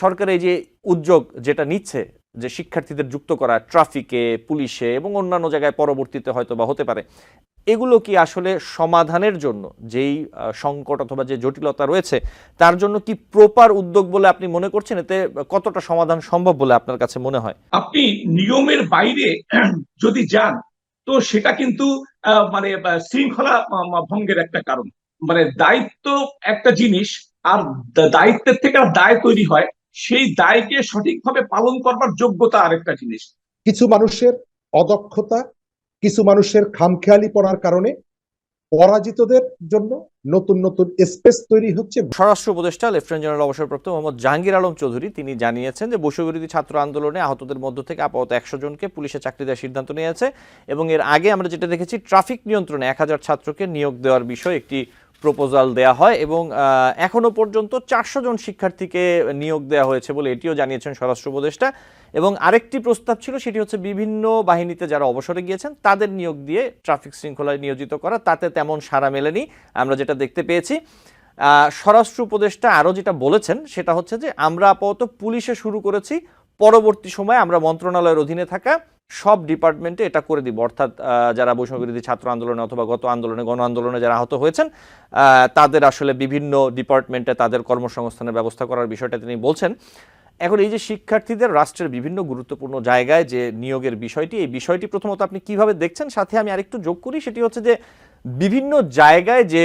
সরকার এই যে উদ্যোগ যেটা নিচ্ছে, যে শিক্ষার্থীদের যুক্ত করা ট্রাফিকে পুলিশে এবং অন্যান্য জায়গায় পরবর্তীতে হয়তো বা হতে পারে, এগুলো কি আসলে সমাধানের জন্য যেই সংকট অথবা যে জটিলতা রয়েছে, তার জন্য কি প্রপার উদ্যোগ বলে আপনি মনে করছেন? এতে কতটা সমাধান সম্ভব বলে আপনার কাছে মনে হয়? আপনি নিয়মের বাইরে যদি যান, তো সেটা কিন্তু মানে শৃঙ্খলা ভঙ্গের একটা কারণ। মানে দায়িত্ব একটা জিনিস, আর দায়িত্বের থেকে আর দায় তৈরি হয় সেই দায়কে সঠিকভাবে পালন করবার যোগ্যতা আরেকটা জিনিস। কিছু মানুষের অদক্ষতা কিছু মানুষের খামখেয়ালি পড়ার কারণে পরাজিতদের জন্য নতুন নতুন স্পেস তৈরি হচ্ছে। স্বরাষ্ট্র উপদেষ্টা লেফটেন্যান্ট জেনারেল অবসরপ্রাপ্ত মোহাম্মদ জাহাঙ্গীর আলম চৌধুরী তিনি জানিয়েছেন যে বৈশ্ববিরোধী ছাত্র আন্দোলনে আহতদের মধ্য থেকে আপাতত একশো জনকে পুলিশে চাকরি দেওয়ার সিদ্ধান্ত নিয়েছে এবং এর আগে আমরা যেটা দেখেছি ট্রাফিক নিয়ন্ত্রণে এক হাজার ছাত্রকে নিয়োগ দেওয়ার বিষয়ে একটি প্রপোজাল দেয়া হয় এবং আহ, এখনও পর্যন্ত চারশো জন শিক্ষার্থীকে নিয়োগ দেওয়া হয়েছে বলে এটিও জানিয়েছেন স্বরাষ্ট্র উপদেষ্টা। এবং আরেকটি প্রস্তাব ছিল সেটি হচ্ছে বিভিন্ন বাহিনীতে যারা অবসরে গিয়েছেন তাদের নিয়োগ দিয়ে ট্রাফিক শৃঙ্খলায় নিয়োজিত করা তাতে তেমন সাড়া মেলেনি আমরা যেটা দেখতে পেয়েছি। স্বরাষ্ট্র উপদেষ্টা আরও যেটা বলেছেন সেটা হচ্ছে যে আমরা আপাতত পুলিশে শুরু করেছি পরবর্তী সময়ে আমরা মন্ত্রণালয়ের অধীনে থাকা সব ডিপার্টমেন্টে এটা করে দিব। অর্থাৎ যারা বৈষম্যবিরোধী ছাত্র আন্দোলনে অথবা গত আন্দোলনে গণ আন্দোলনে যারা আহত হয়েছেন তাদের আসলে বিভিন্ন ডিপার্টমেন্টে তাদের কর্মসংস্থানের ব্যবস্থা করার বিষয়টা তিনি বলছেন। এখন এই যে শিক্ষার্থীদের রাষ্ট্রের বিভিন্ন গুরুত্বপূর্ণ জায়গায় যে নিয়োগের বিষয়টি, এই বিষয়টি প্রথমত আপনি কীভাবে দেখছেন? সাথে আমি আরেকটু যোগ করি, সেটি হচ্ছে যে বিভিন্ন জায়গায় যে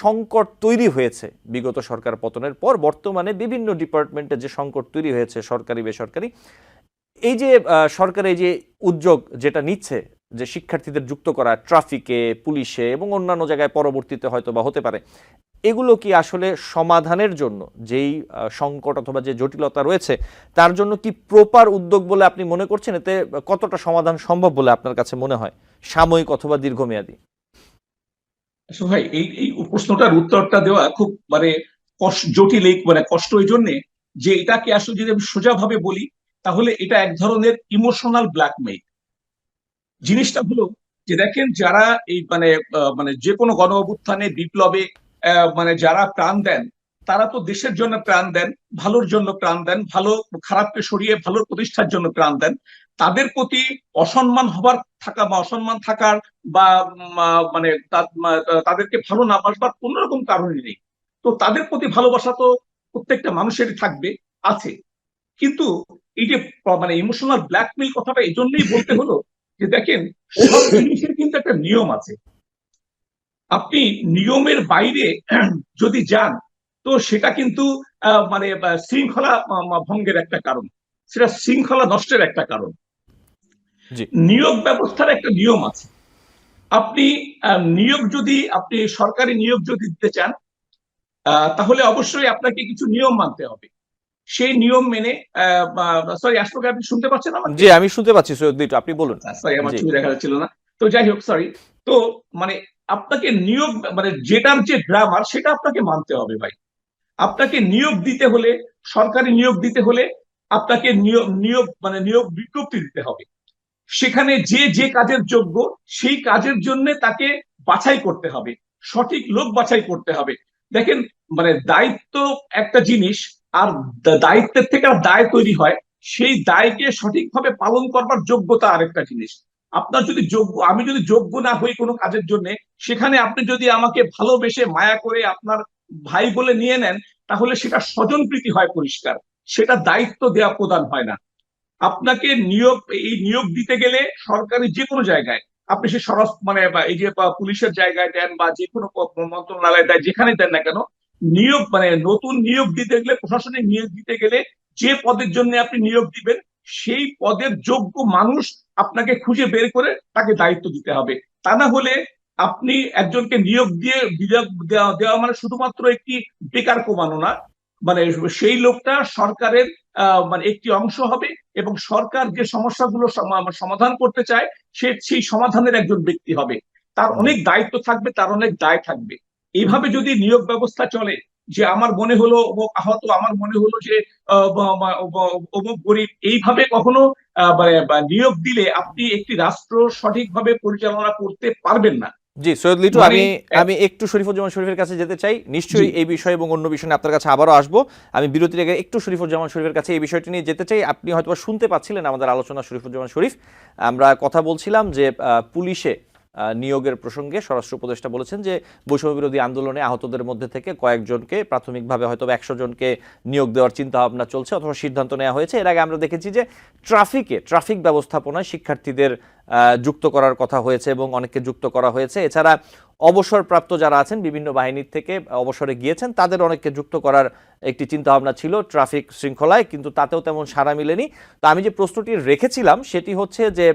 সংকট তৈরি হয়েছে বিগত সরকার পতনের পর, বর্তমানে বিভিন্ন ডিপার্টমেন্টে যে সংকট তৈরি হয়েছে, সরকারি, বেসরকারি এই যে সরকার এই যে উদ্যোগ যেটা নিচ্ছে, যে শিক্ষার্থীদের যুক্ত করা ট্রাফিকে, পুলিশে এবং অন্যান্য জায়গায় পরবর্তীতে হয়তো বা হতে পারে, এগুলো কি আসলে সমাধানের জন্য যেই সংকট অথবা যে জটিলতা রয়েছে, তার জন্য কি প্রপার উদ্যোগ বলে আপনি মনে করছেন? এতে কতটা সমাধান সম্ভব বলে আপনার কাছে মনে হয়, সাময়িক অথবা দীর্ঘমেয়াদী? ভাই, এই এই প্রশ্নটার উত্তরটা দেওয়া খুব মানে জটিল মানে কষ্ট এই জন্যে যে এটাকে আসলে যদি আমি সোজাভাবে বলি তাহলে এটা এক ধরনের ইমোশনাল ব্ল্যাকমেইল জিনিসটা হলো যে দেখেন যারা এই মানে মানে যে কোনো গণ অভ্যুত্থানে বিপ্লবে মানে যারা প্রাণ দেন, তারা তো দেশের জন্য প্রাণ দেন, ভালোর জন্য প্রাণ দেন, ভালো খারাপকে সরিয়ে ভালোর প্রতিষ্ঠার জন্য প্রাণ দেন, তাদের প্রতি অসম্মান হবার থাকা বা অসম্মান থাকার বা মানে তাদেরকে ভালো না বাসবার কোন রকম কারণই নেই। তো তাদের প্রতি ভালোবাসা তো প্রত্যেকটা মানুষেরই থাকবে, আছে। কিন্তু এই যে মানে ইমোশনাল ব্ল্যাকমেইল কথাটা এই জন্যই বলতে হলো যে দেখেন সব জিনিসের কিন্তু একটা নিয়ম আছে। আপনি নিয়মের বাইরে যদি যান তো সেটা কিন্তু মানে শৃঙ্খলা ভঙ্গের একটা কারণ। সেটা শৃঙ্খলা নষ্টের একটা কারণ। নিয়োগ ব্যবস্থার একটা নিয়ম আছে। আপনি নিয়োগ যদি আপনি সরকারি নিয়োগ যদি দিতে চান আহ, তাহলে অবশ্যই আপনাকে কিছু নিয়ম মানতে হবে। সেই নিয়ম মেনে সরি আশফাক আপনি শুনতে পাচ্ছেন আমার জি আমি শুনতে পাচ্ছি সৈয়দ দিটু, আপনি বলুন। সরি আমার। ছবি দেখা যাচ্ছিল না। তো যাই হোক সরি তো মানে আপনাকে নিয়োগ মানে যেটার যে গ্রামার সেটা আপনাকে মানতে হবে ভাই। আপনাকে নিয়োগ দিতে হলে সরকারি নিয়োগ দিতে হলে আপনাকে নিয়োগ নিয়োগ মানে নিয়োগ বিজ্ঞপ্তি দিতে হবে। সেখানে যে যে কাজের যোগ্য সেই কাজের জন্য তাকে বাছাই করতে হবে। সঠিক লোক বাছাই করতে হবে। দেখেন মানে দায়িত্ব একটা জিনিস আর দায়িত্বের থেকে দায় তৈরি হয়, সেই দায়কে সঠিকভাবে পালন করবার যোগ্যতা আরেকটা জিনিস। আপনার যদি যোগ্য, আমি যদি যোগ্য না হই কোনো কাজের জন্য, সেখানে আপনি যদি আমাকে ভালোবেসে মায়া করে আপনার ভাই বলে নিয়ে নেন, তাহলে সেটা স্বজনপ্রীতি হয় পরিষ্কার। সেটা দায়িত্ব দেওয়া প্রদান হয় না। আপনাকে নিয়োগ, এই নিয়োগ দিতে গেলে সরকারি যে কোনো জায়গায়, আপনি সে সরস মানে এই যে পুলিশের জায়গায় দেন বা যে কোনো মন্ত্রণালয় দেয়, যেখানে দেন না কেন নিয়োগ মানে নতুন নিয়োগ দিতে গেলে, প্রশাসনিক নিয়োগ দিতে গেলে যে পদের জন্য আপনি নিয়োগ দিবেন, সেই পদের যোগ্য মানুষ আপনাকে খুঁজে বের করে তাকে দায়িত্ব দিতে হবে। তা না হলে আপনি একজনকে নিয়োগ দিয়ে দেওয়া মানে শুধুমাত্র একটি বেকার কমানো না মানে সেই লোকটা সরকারের মানে একটি অংশ হবে এবং সরকার যে সমস্যাগুলো সমা- সমাধান করতে চায়, সে, সেই সমাধানের একজন ব্যক্তি হবে। তার অনেক দায়িত্ব থাকবে, তার অনেক দায় থাকবে। এইভাবে যদি নিয়োগ ব্যবস্থা চলে যে আমার মনে হলো অমুক আহত আমার মনে হলো যে অমুক গরিব এইভাবে কখনো মানে নিয়োগ দিলে আপনি একটি রাষ্ট্র সঠিকভাবে পরিচালনা করতে পারবেন না। জি সৈয়দ লিটু মানে আমি আমি একটু শরীফুজ্জামান শরীফের কাছে যেতে চাই। নিশ্চয়ই এই বিষয় এবং অন্য বিষয় নিয়ে আপনার কাছে আবারও আসব। আমি বিরতির আগে একটু শরীফুজ্জামান শরীফের কাছে এই বিষয়টি নিয়ে যেতে চাই। আপনি হয়তো শুনতে পাচ্ছিলেন আমাদের আলোচনা শরীফুজ্জামান শরীফ। আমরা কথা বলছিলাম যে আহ, পুলিশে নিয়োগের প্রসঙ্গে স্বরাষ্ট্র উপদেষ্টা বলেছেন যে বৈষম্য বিরোধী আন্দোলনে আহতদের মধ্যে থেকে কয়েকজনকে, প্রাথমিকভাবে হয়তো একশো জনকে নিয়োগ দেওয়ার চিন্তা ভাবনা চলছে অথবা সিদ্ধান্ত নেওয়া হয়েছে। এর আগে আমরা দেখেছি যে ট্রাফিকে, ট্রাফিক ব্যবস্থাপনায় শিক্ষার্থীদের যুক্ত করার কথা হয়েছে এবং অনেককে যুক্ত করা হয়েছে। এছাড়া অবসরপ্রাপ্ত যারা আছেন, বিভিন্ন বাহিনীর থেকে অবসরে গিয়েছেন, তাদের অনেককে যুক্ত করার একটি চিন্তাভাবনা ছিল ট্রাফিক শৃঙ্খলায়, কিন্তু তাতেও তেমন সাড়া মিলেনি। তো আমি যে প্রশ্নটি রেখেছিলাম, সেটি হচ্ছে যে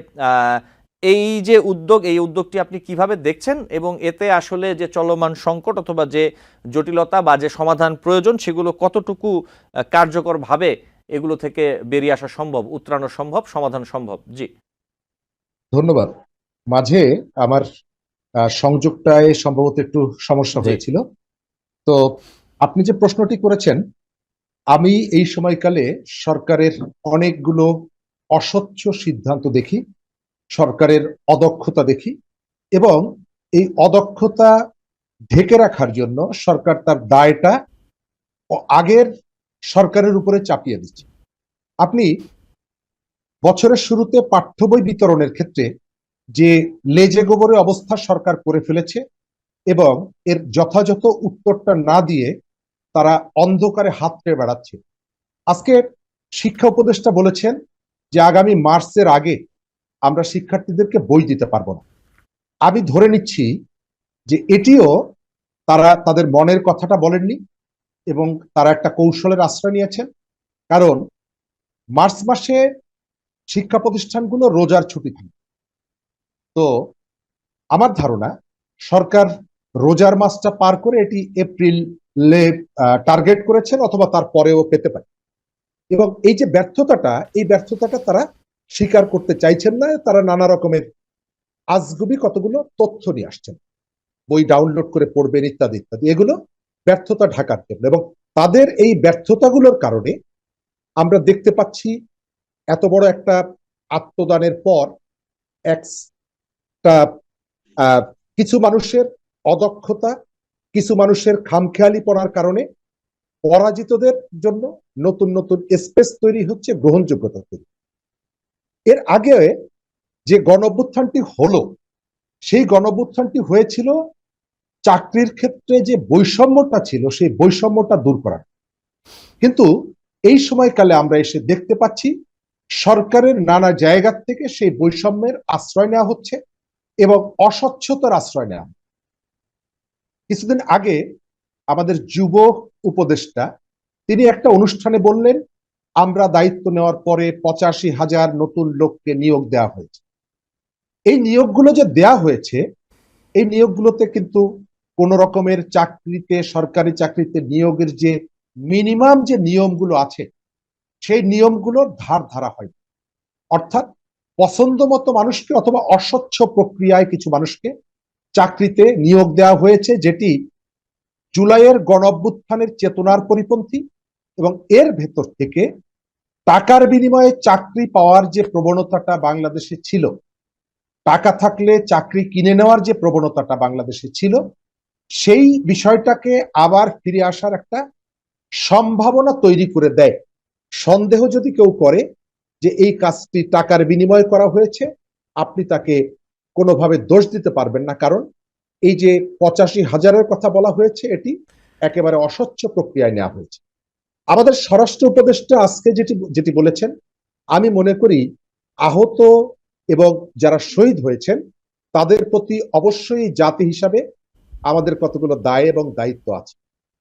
এই যে উদ্যোগ এই উদ্যোগটি আপনি কীভাবে দেখছেন এবং এতে আসলে যে চলমান সংকট অথবা যে জটিলতা বা যে সমাধান প্রয়োজন সেগুলো কতটুকু কার্যকরভাবে এগুলো থেকে বেরিয়ে আসা সম্ভব উত্তরানো সম্ভব সমাধান সম্ভব? জি। ধন্যবাদ। মাঝে আমার সংযোগটায় সম্ভবত একটু সমস্যা। হয়েছিল। তো আপনি যে প্রশ্নটি করেছেন আমি এই সময়কালে সরকারের অনেকগুলো অস্বচ্ছ সিদ্ধান্ত দেখি। সরকারের অদক্ষতা দেখি এবং এই অদক্ষতা ঢেকে রাখার জন্য সরকার তার দায়টা আগের সরকারের উপরে চাপিয়ে দিচ্ছে। আপনি বছরের শুরুতে পাঠ্য বই বিতরণের ক্ষেত্রে যে লেজে গোবরে অবস্থা সরকার করে ফেলেছে এবং এর যথাযথ উত্তরটা না দিয়ে তারা অন্ধকারে হাতড়ে বেড়াচ্ছে। আজকে শিক্ষা উপদেষ্টা বলেছেন যে আগামী মার্চের আগে আমরা শিক্ষার্থীদেরকে বই দিতে পারব না। আমি ধরে নিচ্ছি যে এটিও তারা তাদের মনের কথাটা বলেননি এবং তারা একটা কৌশলের আশ্রয় নিয়েছেন। কারণ মার্চ মাসে শিক্ষা প্রতিষ্ঠানগুলো রোজার ছুটি থাকে তো আমার ধারণা সরকার রোজার মাসটা পার করে এটি এপ্রিল এপ্রিলে টার্গেট করেছেন অথবা তার পরেও পেতে পারে। এবং এই যে ব্যর্থতাটা, এই ব্যর্থতাটা তারা স্বীকার করতে চাইছেন না, তারা নানা রকমের আজগুবি কতগুলো তথ্য নিয়ে আসছেন। বই ডাউনলোড করে পড়বেন ইত্যাদি ইত্যাদি। এগুলো ব্যর্থতা ঢাকার জন্য এবং তাদের এই ব্যর্থতাগুলোর কারণে আমরা দেখতে পাচ্ছি এত বড় একটা আত্মদানের পর একটা কিছু মানুষের অদক্ষতা, কিছু মানুষের খামখেয়ালি পড়ার কারণে পরাজিতদের জন্য নতুন নতুন স্পেস তৈরি হচ্ছে, গ্রহণযোগ্যতা তৈরি। এর আগে যে গণঅভ্যুত্থানটি হলো, সেই গণঅভ্যুত্থানটি হয়েছিল চাকরির ক্ষেত্রে যে বৈষম্যটা ছিল, সেই বৈষম্যটা দূর করার কিন্তু এই সময়কালে আমরা এসে দেখতে পাচ্ছি, সরকারের নানা জায়গা থেকে সেই বৈষম্যের আশ্রয় নেওয়া হচ্ছে এবং অস্বচ্ছতার আশ্রয় নেওয়া। কিছুদিন আগে আমাদের যুব উপদেষ্টা, তিনি একটা অনুষ্ঠানে বললেন আমরা দায়িত্ব নেওয়ার পরে পঁচাশি হাজার নতুন লোককে নিয়োগ দেওয়া হয়েছে। এই নিয়োগগুলো যে দেয়া হয়েছে, এই নিয়োগগুলোতে কিন্তু কোন রকমের চাকরিতে, সরকারি চাকরিতে নিয়োগের যে মিনিমাম যে নিয়মগুলো আছে, সেই নিয়মগুলোর ধার ধারা হয় অর্থাৎ পছন্দ মতো মানুষকে অথবা অস্বচ্ছ প্রক্রিয়ায় কিছু মানুষকে চাকরিতে নিয়োগ দেওয়া হয়েছে, যেটি জুলাইয়ের গণ চেতনার পরিপন্থী এবং এর ভেতর থেকে টাকার বিনিময়ে চাকরি পাওয়ার যে প্রবণতাটা বাংলাদেশে ছিল, টাকা থাকলে চাকরি কিনে নেওয়ার যে প্রবণতাটা বাংলাদেশে ছিল, সেই বিষয়টাকে আবার ফিরে আসার একটা সম্ভাবনা তৈরি করে দেয়। সন্দেহ যদি কেউ করে যে এই কাজটি টাকার বিনিময়ে করা হয়েছে, আপনি তাকে কোনোভাবে দোষ দিতে পারবেন না। কারণ এই যে পঁচাশি হাজারের কথা বলা হয়েছে, এটি একেবারে অস্বচ্ছ প্রক্রিয়ায় নেওয়া হয়েছে। আমাদের স্বরাষ্ট্র উপদেষ্টা আজকে যেটি যেটি বলেছেন, আমি মনে করি আহত এবং যারা শহীদ হয়েছেন, তাদের প্রতি অবশ্যই জাতি হিসাবে আমাদের কতগুলো দায় এবং দায়িত্ব আছে।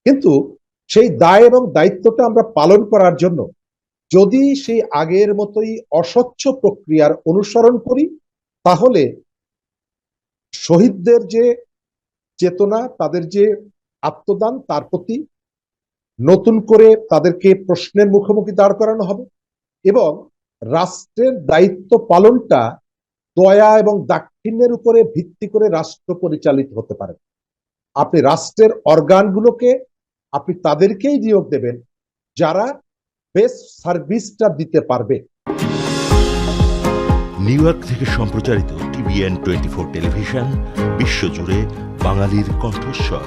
কিন্তু সেই দায় এবং দায়িত্বটা আমরা পালন করার জন্য যদি সেই আগের মতোই অস্বচ্ছ প্রক্রিয়ার অনুসরণ করি, তাহলে শহীদদের যে চেতনা, তাদের যে আত্মদান, তার প্রতি নতুন করে তাদেরকে প্রশ্নের মুখোমুখি দাঁড় করানো হবে এবং রাষ্ট্রের দায়িত্ব পালনটা দয়া এবং দাক্ষিণ্যের উপরে ভিত্তি করে রাষ্ট্র পরিচালিত হতে পারে। আপনি রাষ্ট্রের অর্গানগুলোকে, আপনি তাদেরকেই নিয়োগ দেবেন যারা বেস্ট সার্ভিসটা দিতে পারবে। নিউ ইয়র্ক থেকে সম্প্রচারিত টিভিএন টোয়েন্টি ফোর টেলিভিশন, বিশ্বজুড়ে বাঙালির কণ্ঠস্বর।